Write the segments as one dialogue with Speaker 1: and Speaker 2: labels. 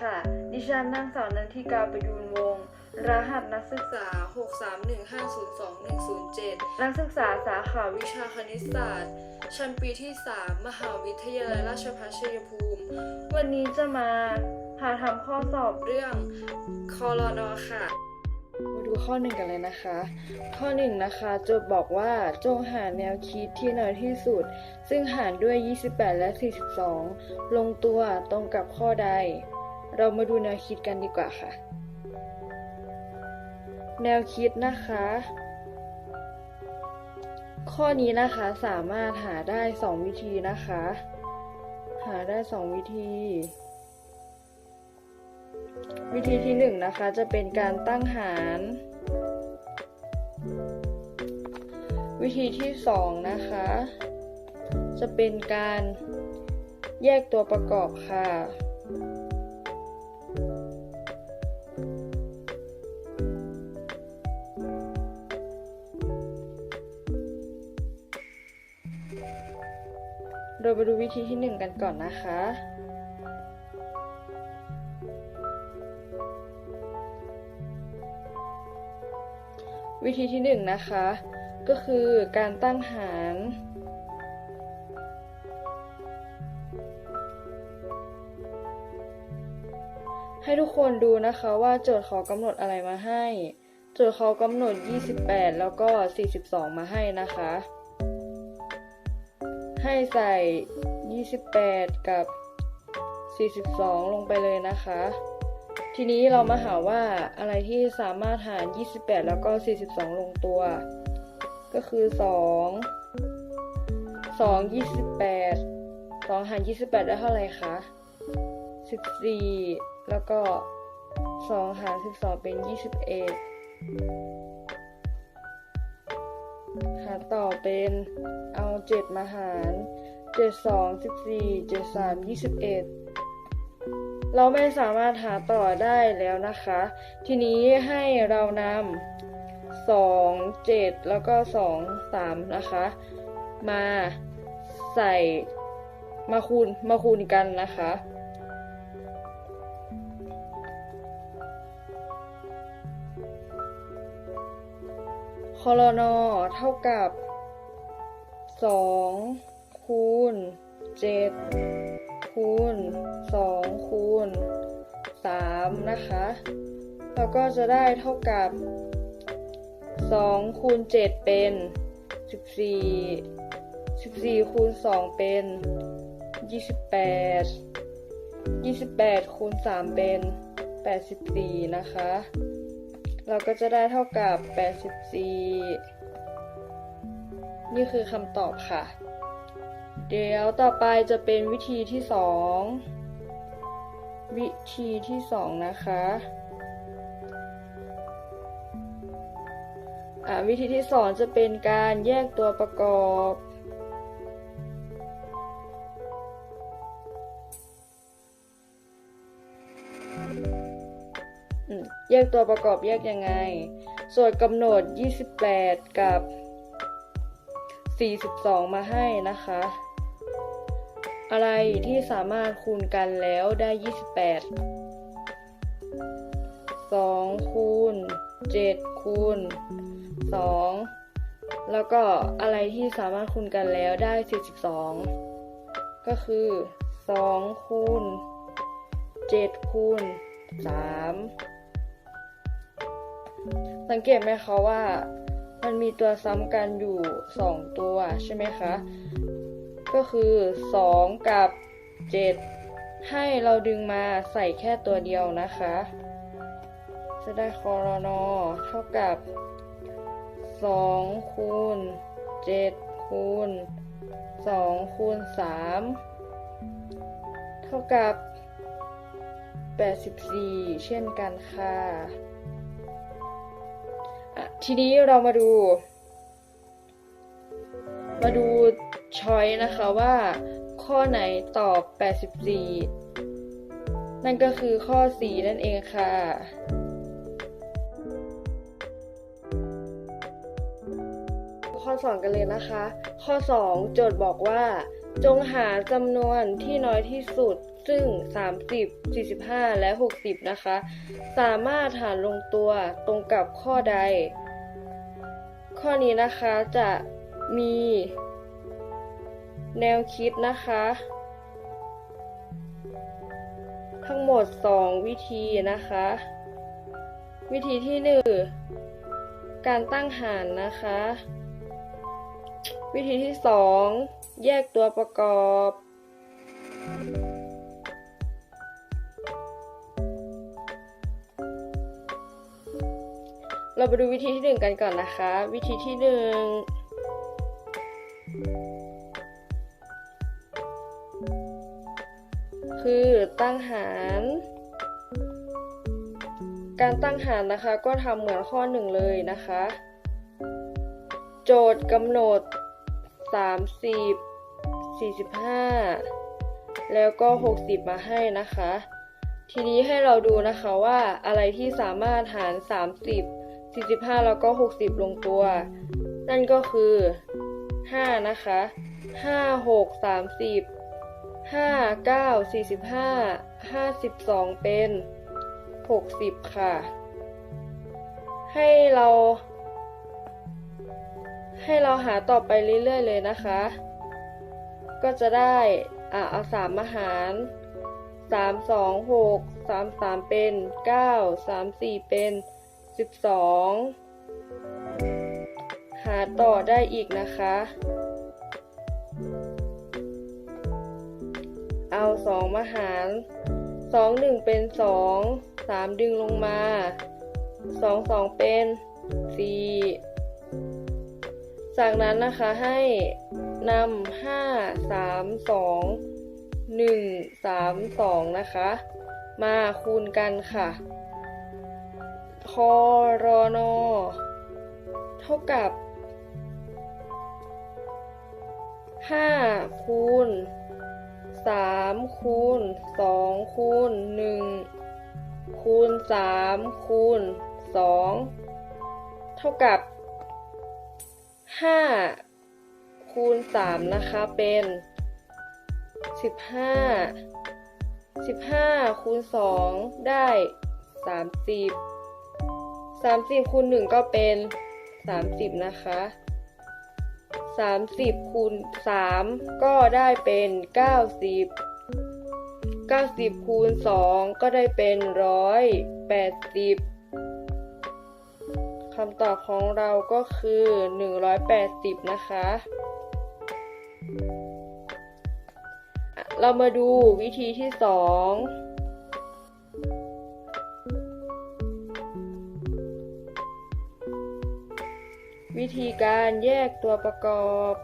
Speaker 1: ค่ะ ดิฉันนางสาวนันทิกาประยูนวงศ์รหัสนักศึกษา 631502107 นักศึกษาสาขาวิชาคณิตศาสตร์ ชั้นปีที่ 3 มหาวิทยาลัยราชภัฏชัยภูมิ วันนี้จะมาพาทำข้อสอบเรื่องคอรนอค่ะ มาดูข้อหนึ่งกันเลยนะคะ ข้อหนึ่งนะคะโจทย์บอกว่าจงหาแนวคิดที่น้อยที่สุด ซึ่งหารด้วย 28 และ 42 ลงตัวตรงกับข้อใด เรามาดูแนวคิดกันดีกว่าค่ะ แนวคิดนะคะ ข้อนี้นะคะสามารถหาได้ 2 วิธีนะคะ หาได้ 2 วิธี วิธีที่หนึ่งนะคะจะเป็นการตั้งหาร วิธีที่สองนะคะ จะเป็นการแยกตัวประกอบค่ะ เราไปดูวิธีที่หนึ่งกันก่อนนะคะ วิธีที่หนึ่งนะคะ ก็คือการตั้งหารให้ทุกคนดูนะคะว่าโจทย์เขากำหนดอะไรมาให้ โจทย์เขากำหนด 28 แล้วก็ 42 มาให้นะคะ ให้ใส่ 28 กับ 42 ลงไปเลยนะคะ ทีนี้เรามาหาว่าอะไรที่สามารถหาร 28 แล้วก็ 42 ลงตัว ก็คือ 2 2 28 2 หาร 28 ได้เท่าไหร่คะ 14 แล้วก็ 2 หาร 12 เป็น 21 หารต่อเป็นเอา7มาหาร7 2 14 7 3 21เจ็ดสามยี่สิบเอ็ดเราไม่สามารถหาต่อได้แล้วนะคะ ทีนี้ให้เรานำ2 7แล้วก็2 3นะคะ มาใส่มาคูณมาคูณกันนะคะ อรนเท่ากับ2คูณ7คูณ2คูณ3นะคะ แล้วก็จะได้เท่ากับ2คูณ7เป็น14 14คูณ2เป็น28 28คูณ3เป็น84นะคะ เราก็จะได้เท่ากับ 84 นี่คือคำตอบค่ะ เดี๋ยวต่อไปจะเป็นวิธีที่ 2 วิธีที่ 2 นะคะอ่าวิธีที่ 2 จะเป็นการแยกตัวประกอบ ยกตัวประกอบแยกยังไง ส่วนกำหนด 28 กับ 42 มาให้นะคะ อะไรที่สามารถคูณกันแล้วได้ 28 2 คูณ 7 คูณ 2 แล้วก็อะไรที่สามารถคูณกันแล้วได้ 42 ก็คือ 2 คูณ 7 คูณ 3 สังเกตไหมคะว่ามันมีตัวซ้ำกันอยู่ 2 ตัวใช่ไหมคะ ก็คือ 2 กับ 7 ให้เราดึงมาใส่แค่ตัวเดียวนะคะ จะได้คอรนอเท่ากับ 2 คูณ 7 คูณ 2 คูณ 3 เท่ากับ 84 เช่นกันค่ะอะ ทีนี้เรามาดู มาดูช้อยนะคะว่า ข้อไหนตอบ 84 นั่นก็คือข้อ 4 นั่นเองค่ะข้อ 2 กันเลยนะคะ ข้อ 2 โจทย์บอกว่า จงหาจำนวนที่น้อยที่สุด ซึ่ง 30 45 และ 60 นะคะ สามารถหารลงตัวตรงกับข้อใด ข้อนี้นะคะจะมีแนวคิดนะคะ ทั้งหมด 2 วิธีนะคะ วิธีที่ 1 การตั้งหารนะคะ วิธีที่ 2 แยกตัวประกอบ เราไปดูวิธีที่1กันก่อนนะคะ วิธีที่1คือตั้งหาร การตั้งหารนะคะก็ทำเหมือนข้อ1เลยนะคะ โจทย์กำหนด 30 45 แล้วก็ 60 มาให้นะคะ ทีนี้ให้เราดูนะคะว่าอะไรที่สามารถหาร 30 45 แล้วก็ 60 ลงตัว นั่นก็คือ 5 นะคะ 5 6 30 5 9 45 52 เป็น 60 ค่ะ ให้เรา ให้เราหาต่อไปเรื่อยๆเลยนะคะ ก็จะได้อะเอาสามมาหารสามสองหกสามสามเป็นเก้าสามสี่เป็น สิบสองหาต่อได้อีกนะคะ เอาสองมาหารสองหนึ่งเป็นสองสามดึงลงมาสองสองเป็นสี่จากนั้นนะคะให้นำห้าสามสองหนึ่งสามสองนะคะ มาคูณกันค่ะ คอรอนอเท่ากับห้าคูณสามคูณสองคูณหนึ่งคูณสามคูณสองเท่ากับห้าคูณสามนะคะเป็นสิบห้าสิบห้าคูณสองได้สามสิบ สามสิบคูณหนึ่งก็เป็นสามสิบนะคะสามสิบคูณสามก็ได้เป็นเก้าสิบเก้าสิบคูณสองก็ได้เป็นร้อยแปดสิบคำตอบของเราก็คือ 180 นะคะอะเรามาดูวิธีที่ 2 วิธีการแยกตัวประกอบ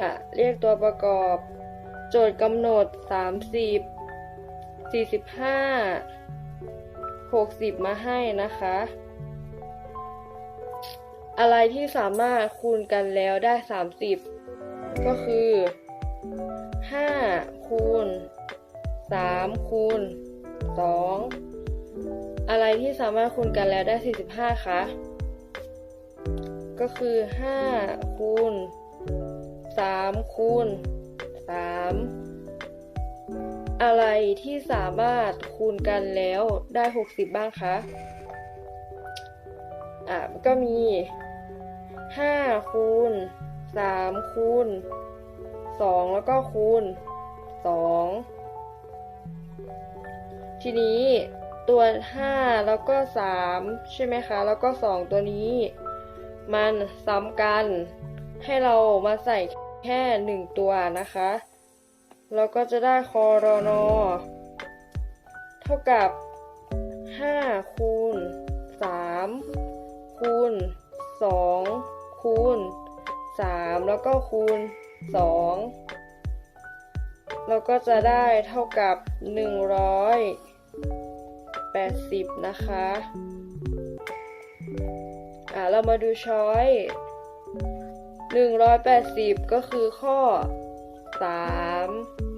Speaker 1: อะ เรียกตัวประกอบ โจทย์กำหนด 30 45 60 มาให้นะคะ อะไรที่สามารถคูณกันแล้วได้ 30 ก็คือ 5 คูณ 3คูณ2อะไรที่สามารถคูณกันแล้วได้ 45คะก็คือ 5 คูณ 3 คูณ 3 อะไรที่สามารถคูณกันแล้วได้ 60 บ้างคะ อะก็มี 5 คูณ 3 คูณ 2 แล้วก็คูณ 2 ทีนี้ตัว 5 แล้วก็ 3 ใช่ไหมคะ แล้วก็ 2 ตัวนี้ มันซ้ำกัน ให้เรามาใส่แค่หนึ่งตัวนะคะ เราก็จะได้คอรอนอเท่ากับ 5 คูณ 3 คูณ 2 คูณ 3 แล้วก็คูณ 2 เราก็จะได้เท่ากับ 80 นะคะ อ่าเรามาดูช้อย 180 ก็คือข้อ 3